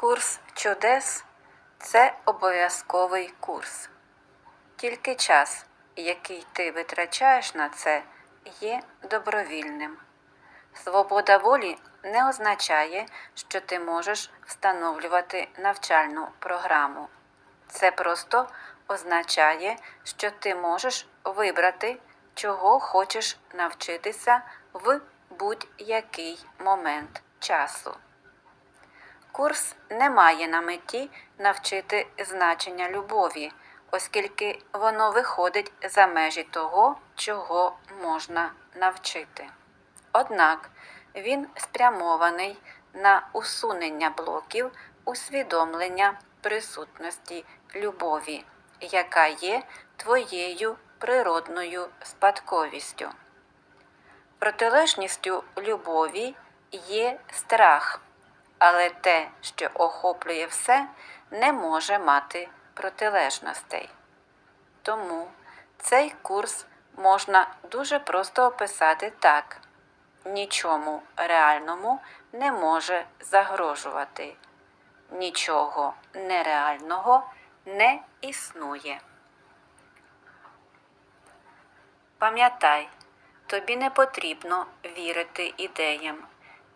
Курс чудес це обов'язковий курс. Тільки час, який ти витрачаєш на це, є добровільним. Свобода волі не означає, що ти можеш встановлювати навчальну програму. Це просто означає, що ти можеш вибрати, чого хочеш навчитися в будь-який момент часу. Курс не має на меті навчити значення любові, оскільки воно виходить за межі того, чого можна навчити. Однак він спрямований на усунення блоків усвідомлення присутності любові, яка є твоєю природною спадковістю. Протилежністю любові є страх, але те, що охоплює все, не може мати протилежностей. Тому цей курс можна дуже просто описати так: нічому реальному не може загрожувати, нічого нереального не існує. Пам'ятай, тобі не потрібно вірити ідеям.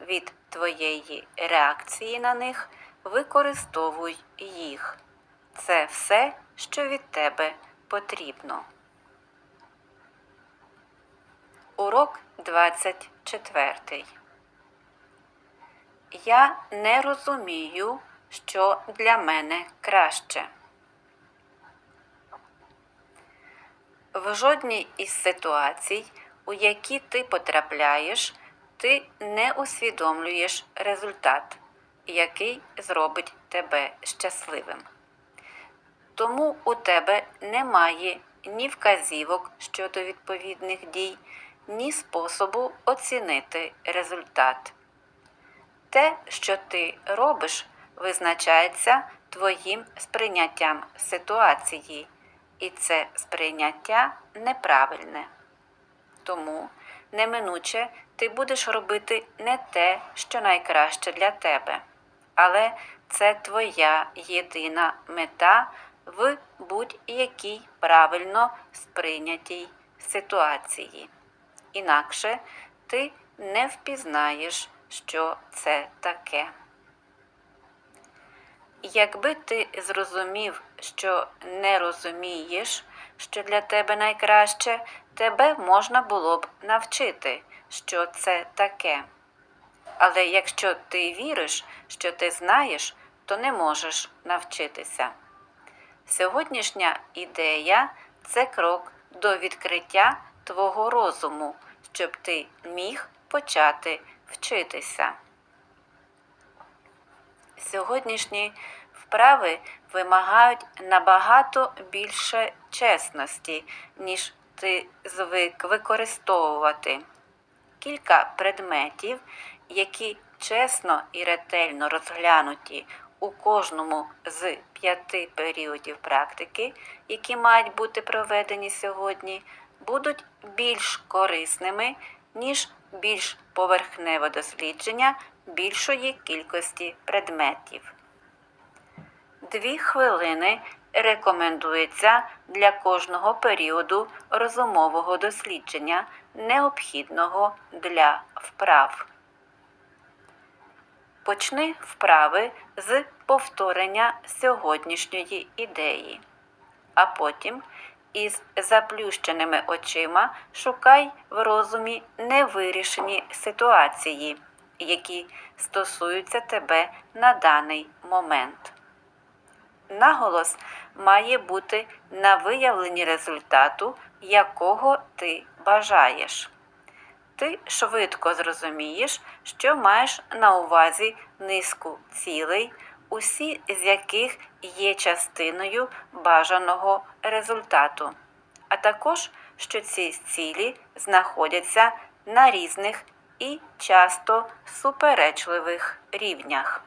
від твоєї реакції на них, використовуй їх. Це все, що від тебе потрібно. Урок 24. Я не розумію, що для мене краще. В жодній із ситуацій, у які ти потрапляєш, ти не усвідомлюєш результат, який зробить тебе щасливим. Тому у тебе немає ні вказівок щодо відповідних дій, ні способу оцінити результат. Те, що ти робиш, визначається твоїм сприйняттям ситуації, і це сприйняття неправильне. Тому неминуче ти будеш робити не те, що найкраще для тебе, але це твоя єдина мета в будь-якій правильно сприйнятій ситуації. Інакше ти не впізнаєш, що це таке. Якби ти зрозумів, що не розумієш, що для тебе найкраще, тебе можна було б навчити, що це таке. Але якщо ти віриш, що ти знаєш, то не можеш навчитися. Сьогоднішня ідея це крок до відкриття твого розуму, щоб ти міг почати вчитися. Сьогоднішні вправи вимагають набагато більше чесності, ніж ти звик використовувати. Кілька предметів, які чесно і ретельно розглянуті у кожному з п'яти періодів практики, які мають бути проведені сьогодні, будуть більш корисними, ніж більш поверхневе дослідження більшої кількості предметів. Дві хвилини рекомендується для кожного періоду розумового дослідження, необхідного для вправ. Почни вправи з повторення сьогоднішньої ідеї, а потім із заплющеними очима шукай в розумі невирішені ситуації, які стосуються тебе на даний момент. Наголос має бути на виявленні результату, якого ти бажаєш. Ти швидко зрозумієш, що маєш на увазі низку цілей, усі з яких є частиною бажаного результату, а також що ці цілі знаходяться на різних і часто суперечливих рівнях.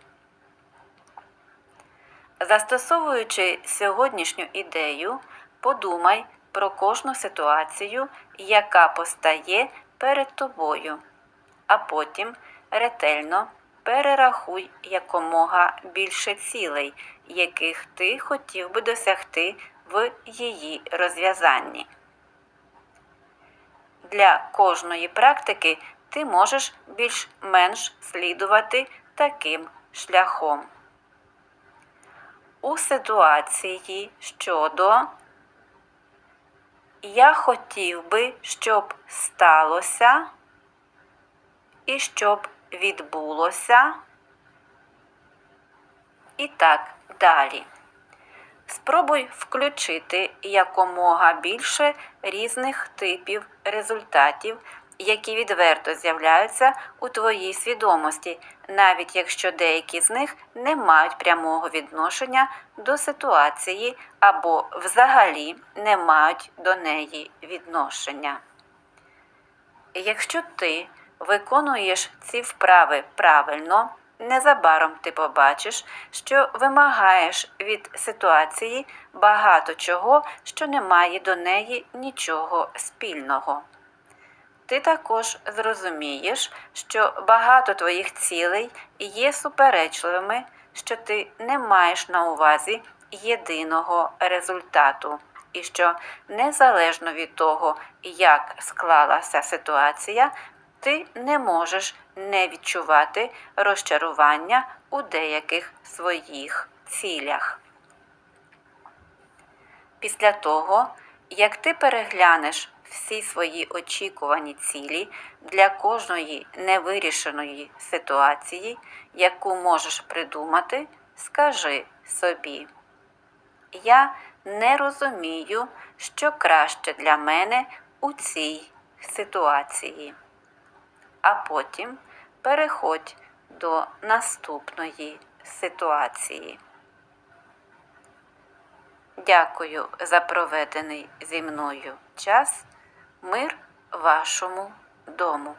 Застосовуючи сьогоднішню ідею, подумай про кожну ситуацію, яка постає перед тобою, а потім ретельно перерахуй якомога більше цілей, яких ти хотів би досягти в її розв'язанні. Для кожної практики ти можеш більш-менш слідувати таким шляхом. У ситуації щодо я хотів би, щоб сталося і щоб відбулося і так далі. Спробуй включити якомога більше різних типів результатів, які відверто з'являються у твоїй свідомості, навіть якщо деякі з них не мають прямого відношення до ситуації або взагалі не мають до неї відношення. Якщо ти виконуєш ці вправи правильно, незабаром ти побачиш, що вимагаєш від ситуації багато чого, що не має до неї нічого спільного. Ти також зрозумієш, що багато твоїх цілей є суперечливими, що ти не маєш на увазі єдиного результату, і що незалежно від того, як склалася ситуація, ти не можеш не відчувати розчарування у деяких своїх цілях. Після того, як ти переглянеш всі свої очікувані цілі для кожної невирішеної ситуації, яку можеш придумати, скажи собі. Я не розумію, що краще для мене у цій ситуації. А потім переходь до наступної ситуації. Дякую за проведений зі мною час. Мир вашому дому.